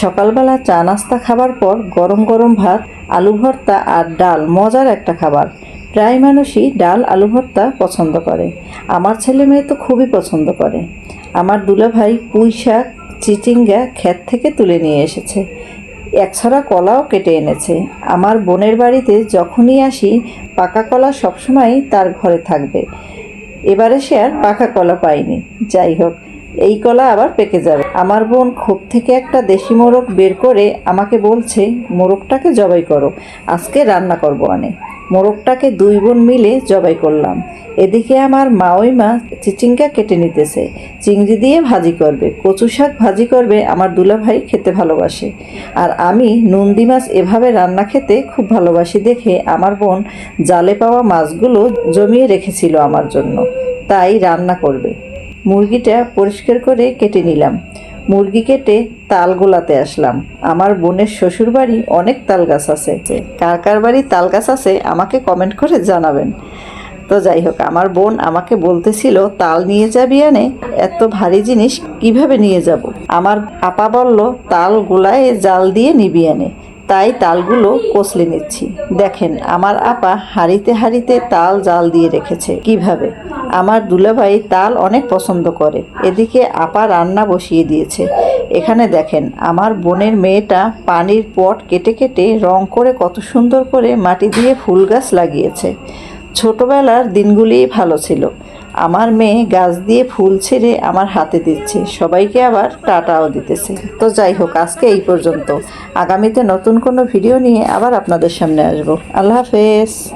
সকালবেলা চা নাস্তা খাবার পর গরম গরম ভাত, আলু ভর্তা আর ডাল মজার একটা খাবার। প্রায় মানুষই ডাল, আলু ভর্তা পছন্দ করে। আমার ছেলে মেয়ে তো খুবই পছন্দ করে। আমার দুলাভাই পুঁই শাক, চিচিঙ্গা ক্ষেত থেকে তুলে নিয়ে এসেছে। একছড়া কলাও কেটে এনেছে। আমার বোনের বাড়িতে যখনই আসি, পাকা কলা সবসময় তার ঘরে থাকবে। এবারে সে আর পাকা কলা পায়নি। যাই হোক এই কলা আবার পেকে যাবে। আমার বোন খোপ থেকে একটা দেশি মোরগ বের করে আমাকে বলছে, মোরগটাকে জবাই করো। আজকে রান্না করব আনে। মোরগটাকে দুই বোন মিলে জবাই করলাম। এদিকে আমার মাওই মা চিচিঙ্গা কেটে নিতেছে। চিংড়ি দিয়ে ভাজি করবে। কচু শাক ভাজি করবে আমার দুলাভাই খেতে ভালোবাসে। আর আমি নন্দি মাছ এভাবে রান্না খেতে খুব ভালোবাসি দেখে আমার বোন জালে পাওয়া মাছগুলো জমিয়ে রেখেছিল আমার জন্য। তাই রান্না করবে। মুরগিটা পরিষ্কার করে কেটে নিলাম। মুরগি কেটে তাল গোলাতে আসলাম। আমার বোনের শ্বশুর বাড়ি অনেক তাল গাছ আছে। কার কার বাড়ি তাল গাছ আছে আমাকে কমেন্ট করে জানাবেন। তো যাই হোক, আমার বোন আমাকে বলতেছিল, তাল নিয়ে যাবি আনে এত ভারী জিনিস, কীভাবে নিয়ে যাব? আমার আপা বলল, তাল গোলায় জাল দিয়ে নিবি আনে তাই তালগুলো কষলে নিচ্ছি। দেখেন, আমার আপা হাঁড়িতে হাঁড়িতে তাল জাল দিয়ে রেখেছে। কীভাবে? আমার দুলাভাই তাল অনেক পছন্দ করে। এদিকে আপা রান্না বসিয়ে দিয়েছে। এখানে দেখেন, আমার বোনের মেয়েটা পানির পট কেটে কেটে রং করে কত সুন্দর করে মাটি দিয়ে ফুল গাছ লাগিয়েছে। ছোটবেলার দিনগুলিই ভালো ছিল। আমার মেয়ে গাছ দিয়ে ফুল ছেড়ে আমার হাতে দিচ্ছে। সবাইকে আবার টাটাও দিতেছে। তো যাই হোক, আজকে এই পর্যন্ত। আগামীতে নতুন কোনো ভিডিও নিয়ে আবার আপনাদের সামনে আসব। আল্লাহ হাফেজ।